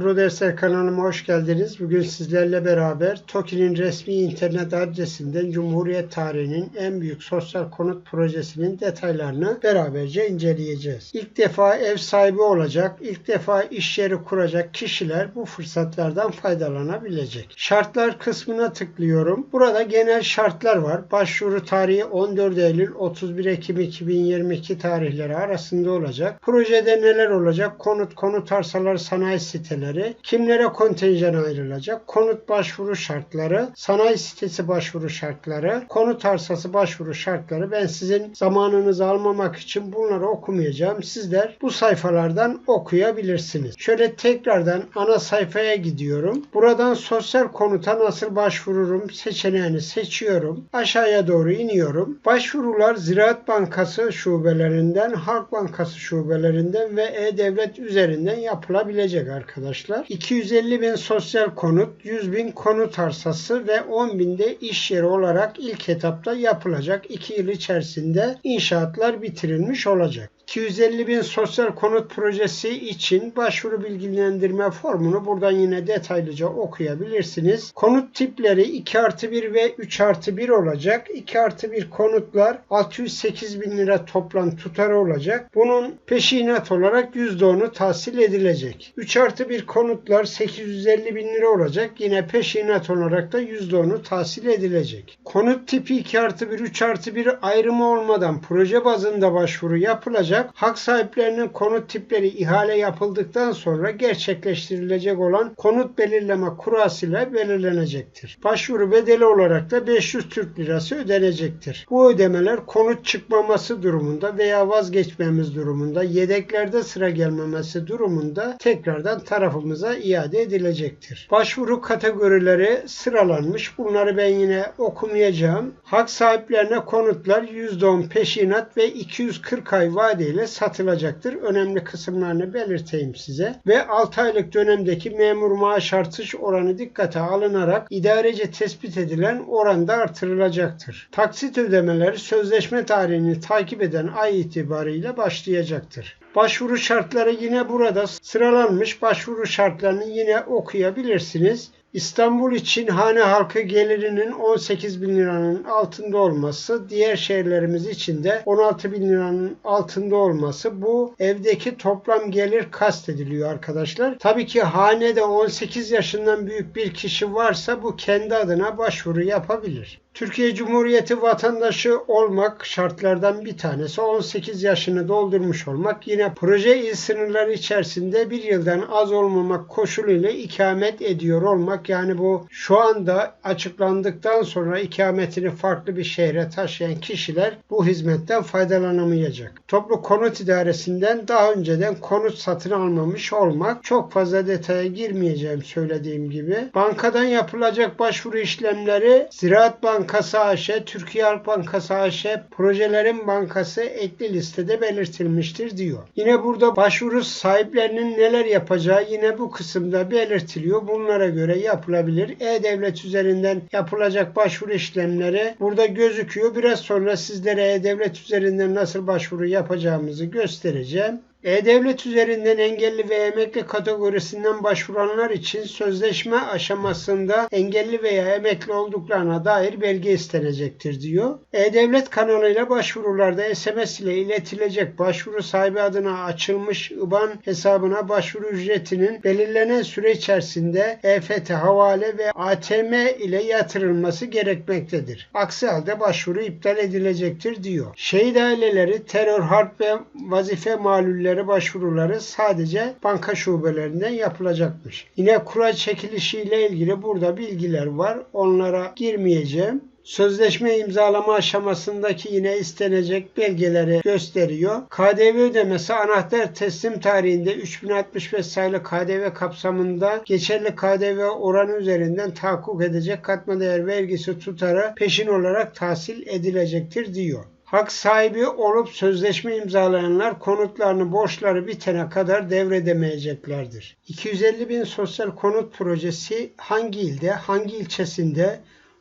Pro Dersler kanalıma hoş geldiniz. Bugün sizlerle beraber TOKİ'nin resmi internet adresinden Cumhuriyet tarihinin en büyük sosyal konut projesinin detaylarını beraberce inceleyeceğiz. İlk defa ev sahibi olacak, ilk defa iş yeri kuracak kişiler bu fırsatlardan faydalanabilecek. Şartlar kısmına tıklıyorum. Burada genel şartlar var. Başvuru tarihi 14 Eylül 31 Ekim 2022 tarihleri arasında olacak. Projede neler olacak? Konut, konut arsaları, sanayi siteleri, kimlere kontenjan ayrılacak, konut başvuru şartları, sanayi sitesi başvuru şartları, konut arsası başvuru şartları. Ben sizin zamanınızı almamak için bunları okumayacağım. Sizler bu sayfalardan okuyabilirsiniz. Şöyle tekrardan ana sayfaya gidiyorum. Buradan sosyal konuta nasıl başvururum seçeneğini seçiyorum. Aşağıya doğru iniyorum. Başvurular Ziraat Bankası şubelerinden, Halk Bankası şubelerinden ve E-Devlet üzerinden yapılabilecek arkadaşlar. 250 bin sosyal konut, 100 bin konut arsası ve 10 binde iş yeri olarak ilk etapta yapılacak. 2 yıl içerisinde inşaatlar bitirilmiş olacak. 250 bin sosyal konut projesi için başvuru bilgilendirme formunu buradan yine detaylıca okuyabilirsiniz. Konut tipleri 2 artı 1 ve 3 artı 1 olacak. 2 artı 1 konutlar 608 bin lira toplam tutarı olacak. Bunun peşinat olarak %10'u tahsil edilecek. 3 artı 1 konutlar 850 bin lira olacak. Yine peşinat olarak da %10'u tahsil edilecek. Konut tipi 2 artı 1, 3 artı 1 ayrımı olmadan proje bazında başvuru yapılacak hak sahiplerinin konut tipleri ihale yapıldıktan sonra gerçekleştirilecek olan konut belirleme kurasıyla belirlenecektir. Başvuru bedeli olarak da 500 Türk Lirası ödenecektir. Bu ödemeler konut çıkmaması durumunda veya vazgeçmemiz durumunda, yedeklerde sıra gelmemesi durumunda tekrardan tarafımıza iade edilecektir. Başvuru kategorileri sıralanmış. Bunları ben yine okumayacağım. Hak sahiplerine konutlar %10 peşinat ve 240 ay vadeyle satılacaktır. Önemli kısımlarını belirteyim size. Ve 6 aylık dönemdeki memur maaş artış oranı dikkate alınarak idarece tespit edilen oranda artırılacaktır. Taksit ödemeleri sözleşme tarihini takip eden ay itibariyle başlayacaktır. Başvuru şartları yine burada sıralanmış. Başvuru şartlarını yine okuyabilirsiniz. İstanbul için hane halkı gelirinin 18 bin liranın altında olması, diğer şehirlerimiz için de 16 bin liranın altında olması bu evdeki toplam gelir kastediliyor arkadaşlar. Tabii ki hanede 18 yaşından büyük bir kişi varsa bu kendi adına başvuru yapabilir. Türkiye Cumhuriyeti vatandaşı olmak şartlardan bir tanesi 18 yaşını doldurmuş olmak yine proje il sınırları içerisinde bir yıldan az olmamak koşuluyla ikamet ediyor olmak yani bu şu anda açıklandıktan sonra ikametini farklı bir şehre taşıyan kişiler bu hizmetten faydalanamayacak. Toplu konut idaresinden daha önceden konut satın almamış olmak çok fazla detaya girmeyeceğim söylediğim gibi. Bankadan yapılacak başvuru işlemleri Ziraat Bankası AŞ, Türkiye Halk Bankası AŞ projelerin bankası ekli listede belirtilmiştir diyor. Yine burada başvuru sahiplerinin neler yapacağı yine bu kısımda belirtiliyor. Bunlara göre yapılabilir. E-Devlet üzerinden yapılacak başvuru işlemleri burada gözüküyor. Biraz sonra sizlere E-Devlet üzerinden nasıl başvuru yapacağımızı göstereceğim. E-Devlet üzerinden engelli ve emekli kategorisinden başvuranlar için sözleşme aşamasında engelli veya emekli olduklarına dair belge istenecektir diyor. E-Devlet kanalıyla başvurularda SMS ile iletilecek başvuru sahibi adına açılmış IBAN hesabına başvuru ücretinin belirlenen süre içerisinde EFT havale ve ATM ile yatırılması gerekmektedir. Aksi halde başvuru iptal edilecektir diyor. Şehit aileleri terör, harp ve vazife malulleri şubeleri başvuruları sadece banka şubelerinden yapılacakmış. Yine kura çekilişiyle ilgili burada bilgiler var. Onlara girmeyeceğim. Sözleşme imzalama aşamasındaki yine istenecek belgeleri gösteriyor. KDV ödemesi anahtar teslim tarihinde 3065 sayılı KDV kapsamında geçerli KDV oranı üzerinden tahakkuk edecek katma değer vergisi tutarı peşin olarak tahsil edilecektir diyor. Hak sahibi olup sözleşme imzalayanlar konutlarını borçları bitene kadar devredemeyeceklerdir. 250 bin sosyal konut projesi hangi ilde, hangi ilçesinde,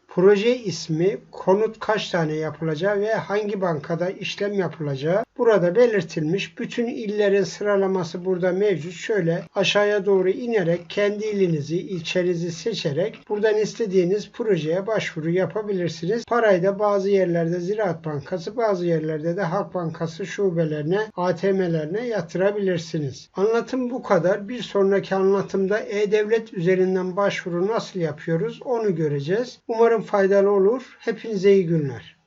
proje ismi, konut kaç tane yapılacağı ve hangi bankada işlem yapılacağı burada belirtilmiş. Bütün illerin sıralaması burada mevcut. Şöyle aşağıya doğru inerek kendi ilinizi, ilçenizi seçerek buradan istediğiniz projeye başvuru yapabilirsiniz. Parayı da bazı yerlerde Ziraat Bankası, bazı yerlerde de Halk Bankası şubelerine, ATM'lerine yatırabilirsiniz. Anlatım bu kadar. Bir sonraki anlatımda E-Devlet üzerinden başvuru nasıl yapıyoruz onu göreceğiz. Umarım faydalı olur. Hepinize iyi günler.